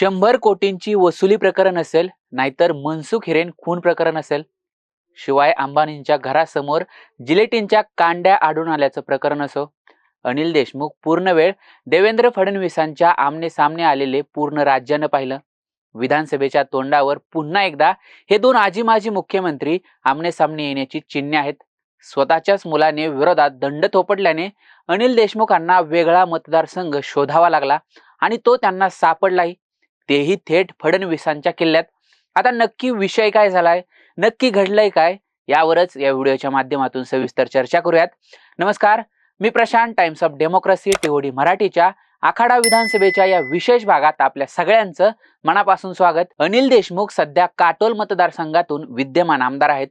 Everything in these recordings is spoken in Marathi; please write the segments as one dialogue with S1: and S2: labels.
S1: शंभर कोटींची वसुली प्रकरण असेल नाहीतर मनसुख हिरेन खून प्रकरण असेल. शिवाय अंबानींच्या घरासमोर जिलेटिनच्या कांड्या आढळून आल्याचं प्रकरण असो. अनिल देशमुख पूर्ण वेळ देवेंद्र फडणवीसांच्या आमने सामने आलेले पूर्ण राज्यानं पाहिलं. विधानसभेच्या तोंडावर पुन्हा एकदा हे दोन आजी माजी मुख्यमंत्री आमने सामने येण्याची चिन्हे आहेत. स्वतःच्याच मुलाने विरोधात दंड थोपटल्याने अनिल देशमुखांना वेगळा मतदारसंघ शोधावा लागला आणि तो त्यांना सापडलाही. तेही थेट फडणवीसांच्या किल्ल्यात. आता नक्की विषय काय झालाय? नक्की घडलंय काय? यावरच या व्हिडिओच्या माध्यमातून सविस्तर चर्चा करूयात. नमस्कार मी Prashant times of democracy TOD मराठीच्या आखाडा विधानसभेच्या या विशेष भागात आपल्या सगळ्यांचं मनापासून स्वागत. अनिल देशमुख सध्या काटोल मतदारसंघातून विद्यमान आमदार आहेत.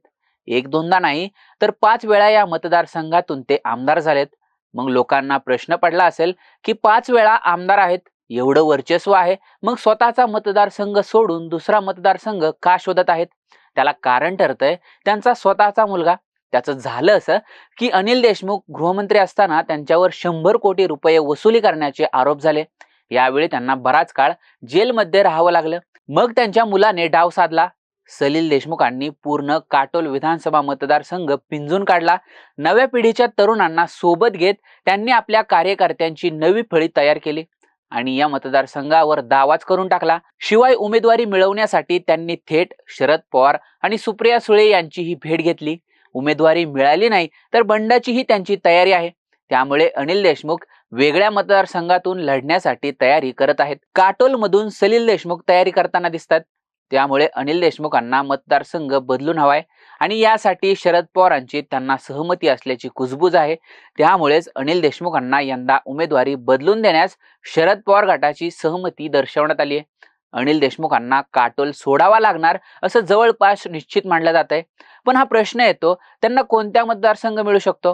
S1: एक दोनदा नाही तर पाच वेळा या मतदारसंघातून ते आमदार झालेत. मग लोकांना प्रश्न पडला असेल की पाच वेळा आमदार आहेत? एवढं वर्चस्व आहे. मग स्वतःचा मतदारसंघ सोडून दुसरा मतदारसंघ का शोधत आहेत? त्याला कारण ठरतंय. त्यांचा स्वतःचा मुलगा. त्याचं झालं असं की अनिल देशमुख गृहमंत्री असताना त्यांच्यावर शंभर कोटी रुपये वसुली करण्याचे आरोप झाले. यावेळी त्यांना बराच काळ जेलमध्ये राहावं लागलं. मग त्यांच्या मुलाने डाव साधला. सलील देशमुखांनी पूर्ण काटोल विधानसभा मतदारसंघ पिंजून काढला. नव्या पिढीच्या तरुणांना सोबत घेत त्यांनी आपल्या कार्यकर्त्यांची नवी फळी तयार केली. आणि या मतदारसंघावर दावाच करून टाकला. शिवाय उमेदवारी मिळवण्यासाठी त्यांनी थेट शरद पवार आणि सुप्रिया सुळे यांचीही भेट घेतली. उमेदवारी मिळाली नाही तर बंडाचीही त्यांची तयारी आहे. त्यामुळे अनिल देशमुख वेगळ्या मतदारसंघातून लढण्यासाठी तयारी करत आहेत. काटोलमधून सलील देशमुख तयारी करताना दिसतात. त्यामुळे अनिल देशमुखांना मतदारसंघ बदलून हवाय आणि यासाठी शरद पवारांची त्यांना सहमती असल्याची कुजबूज आहे. त्यामुळेच अनिल देशमुखांना यंदा उमेदवारी बदलून देण्यास शरद पवार गटाची सहमती दर्शवण्यात आली आहे अनिल देशमुखांना काटोल सोडावा लागणार असं जवळपास निश्चित मानलं जात आहे पण हा प्रश्न येतो त्यांना कोणत्या मतदारसंघ मिळू शकतो?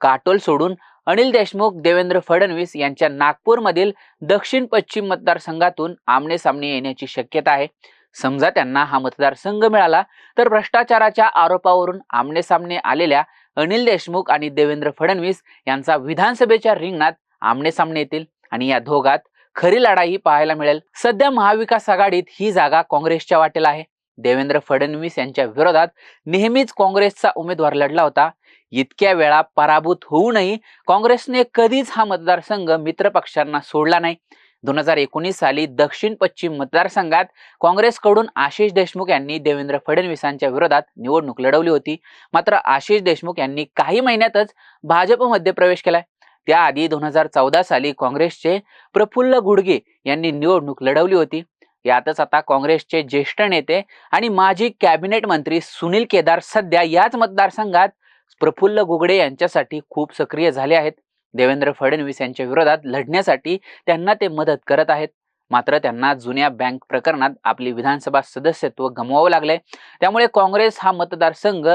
S1: काटोल सोडून अनिल देशमुख देवेंद्र फडणवीस यांच्या नागपूरमधील दक्षिण पश्चिम मतदारसंघातून आमने सामने येण्याची शक्यता आहे. समजा त्यांना हा मतदारसंघ मिळाला तर भ्रष्टाचाराच्या आरोपावरून आमने सामने आलेल्या अनिल देशमुख आणि देवेंद्र फडणवीस यांचा विधानसभेच्या रिंगणात आमने सामने येतील आणि या दोघात खरी लढाई पाहायला मिळेल. सध्या महाविकास आघाडीत ही जागा काँग्रेसच्या वाटेला आहे. देवेंद्र फडणवीस यांच्या विरोधात नेहमीच काँग्रेसचा उमेदवार लढला होता. इतक्या वेळा पराभूत होऊनही काँग्रेसने कधीच हा मतदारसंघ मित्र पक्षांना सोडला नाही. दोन हजार एकोणीस साली दक्षिण पश्चिम मतदारसंघात काँग्रेसकडून आशिष देशमुख यांनी देवेंद्र फडणवीसांच्या विरोधात निवडणूक लढवली होती. मात्र आशिष देशमुख यांनी काही महिन्यातच भाजपमध्ये प्रवेश केलाय. त्याआधी दोन हजार चौदा साली काँग्रेसचे प्रफुल्ल गुडगे यांनी निवडणूक लढवली होती. यातच आता काँग्रेसचे ज्येष्ठ नेते आणि माजी कॅबिनेट मंत्री सुनील केदार सध्या याच मतदारसंघात प्रफुल्ल गुगडे यांच्यासाठी खूप सक्रिय झाले आहेत. देवेंद्र फडणवीस यांच्या विरोधात लढण्यासाठी त्यांना ते मदत करत आहेत. मात्र त्यांना जुन्या बँक प्रकरणात आपली विधानसभा सदस्यत्व गमवावं लागलंय. त्यामुळे काँग्रेस हा मतदारसंघ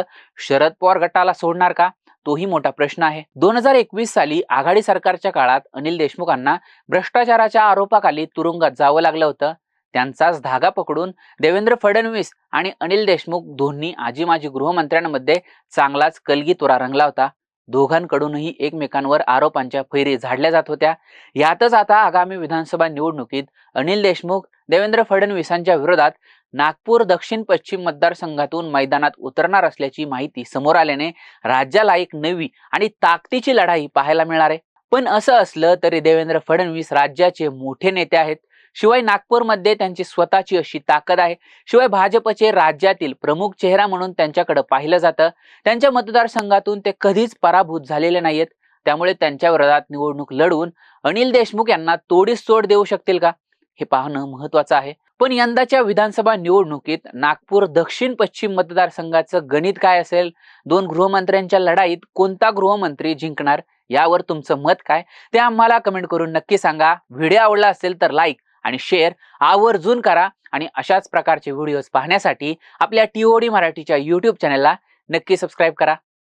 S1: शरद पवार गटाला सोडणार का? तोही मोठा प्रश्न आहे. दोन हजार एकवीस साली आघाडी सरकारच्या काळात अनिल देशमुखांना भ्रष्टाचाराच्या आरोपाखाली तुरुंगात जावं लागलं होतं. त्यांचाच धागा पकडून देवेंद्र फडणवीस आणि अनिल देशमुख दोन्ही आजी माजी गृहमंत्र्यांमध्ये चांगलाच कलगी तुरा रंगला होता. दोघांकडूनही एकमेकांवर आरोपांच्या फैरी झाडल्या जात होत्या. यातच आता आगामी विधानसभा निवडणुकीत अनिल देशमुख देवेंद्र फडणवीसांच्या विरोधात नागपूर दक्षिण पश्चिम मतदारसंघातून मैदानात उतरणार असल्याची माहिती समोर आल्याने राज्याला एक नवी आणि ताकदीची लढाई पाहायला मिळणार आहे. पण असं असलं तरी देवेंद्र फडणवीस राज्याचे मोठे नेते आहेत. शिवाय नागपूरमध्ये त्यांची स्वतःची अशी ताकद आहे. शिवाय भाजपचे राज्यातील प्रमुख चेहरा म्हणून त्यांच्याकडे पाहिलं जातं. त्यांच्या मतदारसंघातून ते कधीच पराभूत झालेले नाहीत त्यामुळे त्यांच्या विरोधात निवडणूक लढवून अनिल देशमुख यांना तोडीस तोड देऊ शकतील का? हे पाहणं महत्वाचं आहे. पण यंदाच्या विधानसभा निवडणुकीत नागपूर दक्षिण पश्चिम मतदारसंघाचं गणित काय असेल? दोन गृहमंत्र्यांच्या लढाईत कोणता गृहमंत्री जिंकणार? यावर तुमचं मत काय? ते आम्हाला कमेंट करून नक्की सांगा. व्हिडिओ आवडला असेल तर लाईक आणि शेअर आवर्जून करा. आणि अशाच प्रकारचे व्हिडिओज पाहण्यासाठी आपल्या टीओडी मराठीच्या यूट्यूब चॅनलला नक्की सबस्क्राईब करा.